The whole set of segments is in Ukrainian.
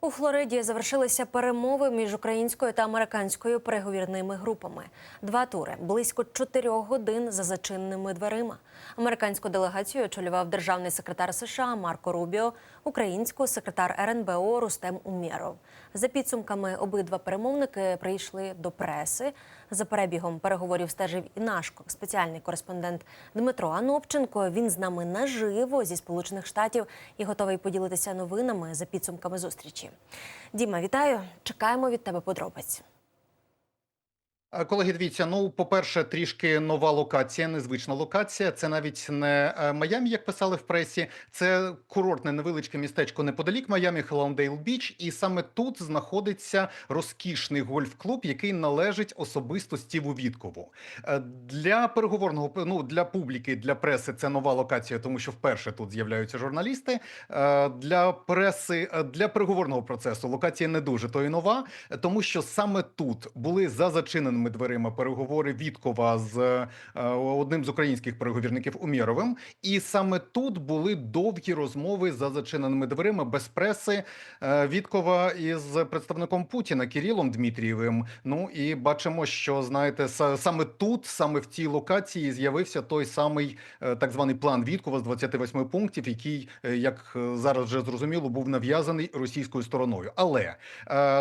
У Флориді завершилися перемови між українською та американською переговірними групами. Два тури близько чотирьох годин за зачиненими дверима. Американську делегацію очолював державний секретар США Марко Рубіо, українську секретар РНБО Рустем Умєров. За підсумками обидва перемовники прийшли до преси. За перебігом переговорів стежив і наш спеціальний кореспондент Дмитро Анопченко. Він з нами наживо зі Сполучених Штатів і готовий поділитися новинами за підсумками зустрічі. Діма, вітаю! Чекаємо від тебе подробиць. Е, Колеги, дивіться, ну, по-перше, трішки нова локація, незвична локація. Це навіть не е, Майамі, як писали в пресі. Це курортне невеличке містечко неподалік Майамі, Хеллоундейл Біч. І саме тут знаходиться розкішний гольф-клуб, який належить особисто Стіву Віткову. Е, Для переговорного ну, для публіки, для преси це нова локація, тому що вперше тут з'являються журналісти. Для преси, для переговорного процесу локація не дуже то і нова, тому що саме тут були за зачиненими дверима переговори Віткова з е, одним з українських переговірників Умєровим, і саме тут були довгі розмови за зачиненими дверима без преси е, Віткова із представником Путіна Кирилом Дмитрієвим. Ну і бачимо, що знаєте, саме тут, саме в цій локації, з'явився той самий е, так званий план Віткова з 28 пунктів, який, як зараз вже зрозуміло, був нав'язаний російською стороною. Але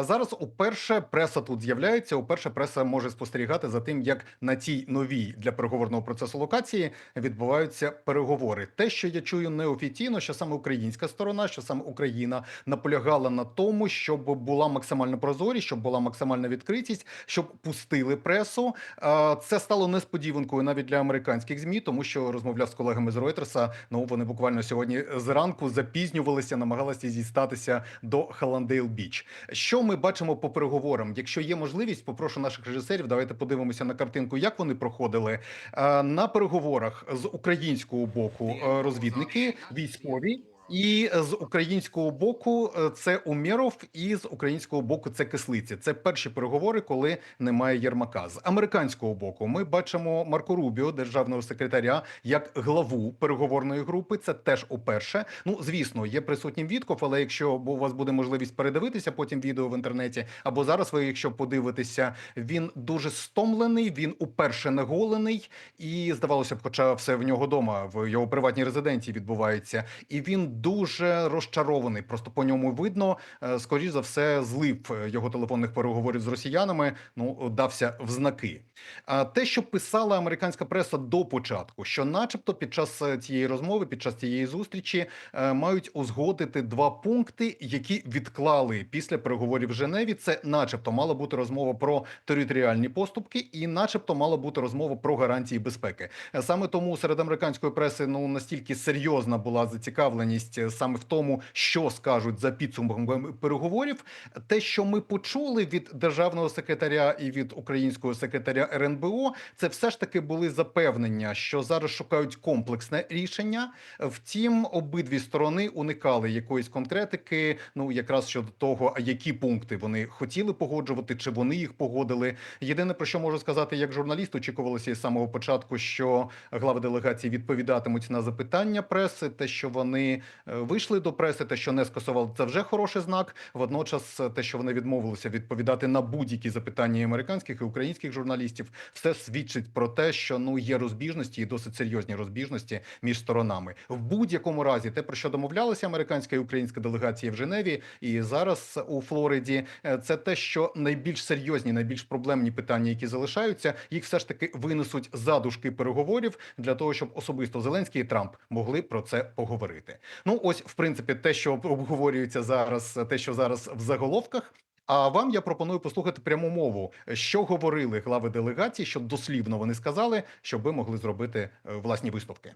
зараз уперше преса тут з'являється. Уперше преса може спостерігати за тим, як на цій новій для переговорного процесу локації відбуваються переговори. Те, що я чую неофіційно, що саме українська сторона, що саме Україна наполягала на тому, щоб була максимальна прозорість, щоб була максимальна відкритість, щоб пустили пресу. Е, Це стало несподіванкою навіть для американських змі, тому що розмовляв з колегами з Ройтерса. Ну вони буквально сьогодні зранку запізнювалися, намагалися зістатися до Халандейл Біч. Що ми бачимо по переговорам? Якщо є можливість, попрошу наших режисерів. Давайте подивимося на картинку, як вони проходили Е, на переговорах з українського боку. е, Розвідники військові. І з українського боку е, це Умєров, і з українського боку це Кислиця. Це перші переговори, коли немає Єрмака. З американського боку ми бачимо Марко Рубіо, державного секретаря, як главу переговорної групи. Це теж уперше. Ну звісно, є присутнім Вітков, але якщо у вас буде можливість передивитися потім відео в інтернеті, або зараз ви, якщо подивитеся, він дуже стомлений, він уперше не голений, і здавалося б, хоча все в нього вдома, в його приватній резиденції відбувається, і він дуже розчарований. Просто по ньому видно, е, скоріш за все, злив е, його телефонних переговорів з росіянами. Ну дався в знаки. А те, що писала американська преса до початку, що, начебто, під час е, цієї розмови, під час цієї зустрічі, мають узгодити два пункти, які відклали після переговорів в Женеві. Це, начебто, мала бути розмова про територіальні поступки, і, начебто, мала бути розмова про гарантії безпеки. Саме тому серед американської преси ну настільки серйозна була зацікавленість е, саме в тому, що скажуть за підсумками переговорів. Те, що ми почули від державного секретаря і від українського секретаря РНБО, це все ж таки були запевнення, що зараз шукають комплексне рішення. Втім, обидві сторони уникали якоїсь конкретики. Ну якраз щодо того, які пункти вони хотіли погоджувати, чи вони їх погодили. Єдине про що можу сказати, як журналіст, очікувалося із самого початку, що глави делегації відповідатимуть на запитання преси. Те, що вони вийшли до преси, те, що не скасували, це вже хороший знак. Водночас, е, те, що вони відмовилися відповідати на будь-які запитання американських і українських журналістів, все свідчить про те, що ну є розбіжності і досить серйозні розбіжності між сторонами. В будь-якому разі, те про що домовлялися американська і українська делегації в Женеві, і зараз у Флориді, е, це те, що найбільш серйозні, найбільш проблемні питання, які залишаються, їх все ж таки винесуть за дужки переговорів для того, щоб особисто Зеленський і Трамп могли про це поговорити. Ну ось, в принципі, те, що обговорюється зараз, те, що зараз в заголовках. А вам я пропоную послухати пряму мову, що говорили глави делегації, що дослівно вони сказали, щоб ви могли зробити е, власні висновки.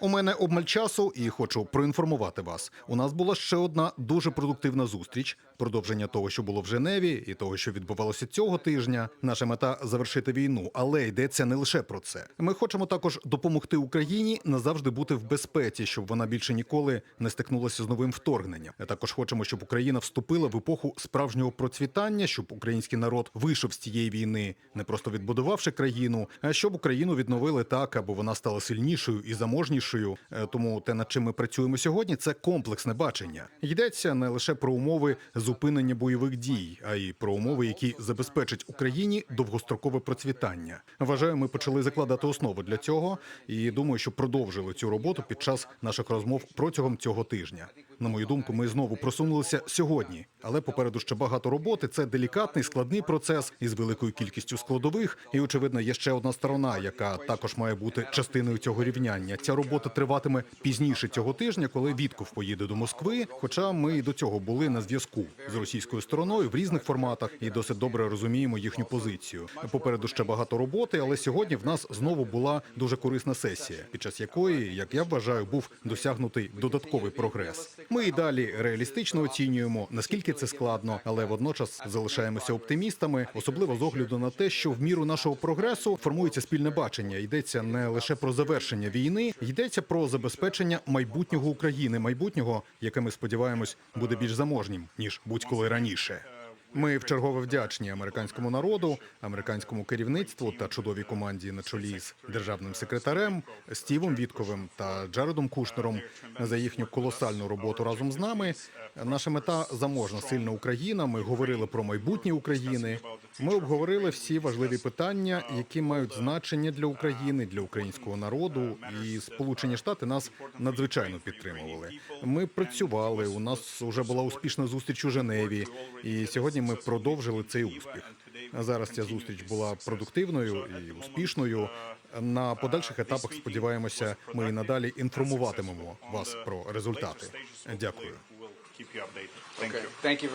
У мене обмаль часу, і хочу проінформувати вас. У нас була ще одна дуже продуктивна зустріч. Продовження того, що було в Женеві, і того, що відбувалося цього тижня. Наша мета завершити війну, але йдеться не лише про це. Ми хочемо також допомогти Україні назавжди бути в безпеці, щоб вона більше ніколи не стикнулася з новим вторгненням. Ми також хочемо, щоб Україна вступила в епоху справжнього процвітання, щоб український народ вийшов з цієї війни, не просто відбудувавши країну, а щоб Україну відновили так, аби вона стала сильнішою і заможнішою. Першою. Е, Тому те, над чим ми працюємо сьогодні, це комплексне бачення. Йдеться не лише про умови зупинення бойових дій, а й про умови, які забезпечать Україні довгострокове процвітання. Вважаю, ми почали закладати основи для цього, і думаю, що продовжили цю роботу під час наших розмов протягом цього тижня. На мою думку, ми знову просунулися сьогодні, але попереду ще багато роботи. Це делікатний складний процес із великою кількістю складових. І очевидно, є ще одна сторона, яка також має бути частиною цього рівняння. Ця робота триватиме пізніше цього тижня, коли Вітков поїде до Москви. Хоча ми і до цього були на зв'язку з російською стороною в різних форматах і досить добре розуміємо їхню позицію. Попереду ще багато роботи, але сьогодні в нас знову була дуже корисна сесія, під час якої, як я вважаю, був досягнутий додатковий прогрес. Ми і далі реалістично оцінюємо, наскільки це складно, але водночас залишаємося оптимістами, особливо з огляду на те, що в міру нашого прогресу формується спільне бачення. Йдеться не лише про завершення війни, йдеться про забезпечення майбутнього України, майбутнього, яке ми сподіваємось буде більш заможнім ніж будь-коли раніше. Ми вчергове вдячні американському народу, американському керівництву та чудовій команді на чолі з державним секретарем Стівом Вітковим та Джаредом Кушнером за їхню колосальну роботу разом з нами. Наша мета заможна сильна Україна. Ми говорили про майбутнє України. Ми обговорили всі важливі питання, які мають значення для України, для українського народу. І Сполучені Штати нас надзвичайно підтримували. Ми працювали. У нас вже була успішна зустріч у Женеві, і сьогодні ми продовжили цей успіх. Зараз ця зустріч була продуктивною і успішною. На подальших етапах сподіваємося, ми і надалі інформуватимемо вас про результати. Дякую. Thank you.